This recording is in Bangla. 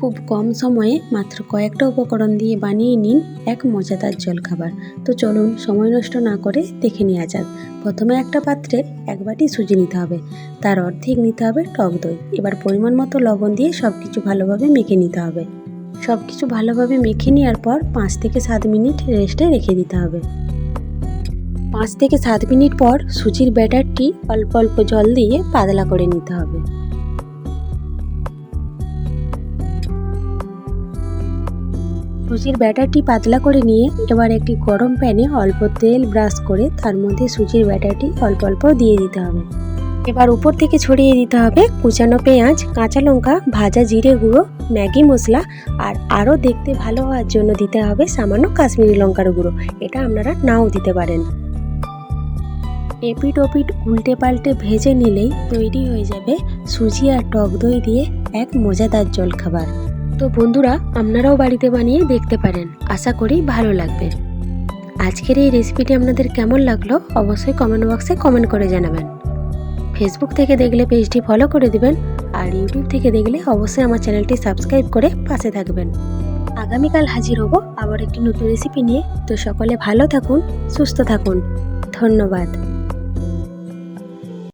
খুব কম সময়ে মাত্র কয়েকটা উপকরণ দিয়ে বানিয়ে নিন এক মজাদার জলখাবার। তো চলুন, সময় নষ্ট না করে দেখে নেওয়া যাক। প্রথমে একটা পাত্রে এক বাটি সুজি নিতে হবে। তার অর্ধেক নিতে হবে টক দই। এবার পরিমাণ মতো লবণ দিয়ে সব কিছু ভালোভাবে মেখে নিতে হবে। সব কিছু ভালোভাবে মেখে নেওয়ার পর পাঁচ থেকে সাত মিনিট রেস্টে রেখে দিতে হবে। পাঁচ থেকে সাত মিনিট পর সুজির ব্যাটারটি অল্প অল্প জল দিয়ে পাতলা করে নিতে হবে। সুজির ব্যাটারটি পাতলা করে নিয়ে এবার একটি গরম প্যানে অল্প তেল ব্রাশ করে তার মধ্যে সুজির ব্যাটারটি অল্প অল্প দিয়ে দিতে হবে। এবার উপর থেকে ছড়িয়ে দিতে হবে কুচানো পেঁয়াজ, কাঁচা লঙ্কা, ভাজা জিরে গুঁড়ো, ম্যাগি মশলা আর আরও দেখতে ভালো হওয়ার জন্য দিতে হবে সামান্য কাশ্মীরি লঙ্কার গুঁড়ো। এটা আপনারা নাও দিতে পারেন। এপিট ওপিট উল্টে পাল্টে ভেজে নিলেই তৈরি হয়ে যাবে সুজি আর টক দই দিয়ে এক মজাদার জলখাবার। তো বন্ধুরা, আপনারাও বাড়িতে বানিয়ে দেখতে পারেন। আশা করি ভালো লাগবে। আজকের এই রেসিপিটি আপনাদের কেমন লাগল অবশ্যই কমেন্ট বক্সে কমেন্ট করে জানাবেন। ফেসবুক থেকে দেখলে পেজটি ফলো করে দিবেন, আর ইউটিউব থেকে দেখলে অবশ্যই আমার চ্যানেলটি সাবস্ক্রাইব করে পাশে থাকবেন। আগামীকাল হাজির হব আবার একটি নতুন রেসিপি নিয়ে। তো সকলে ভালো থাকুন, সুস্থ থাকুন। ধন্যবাদ।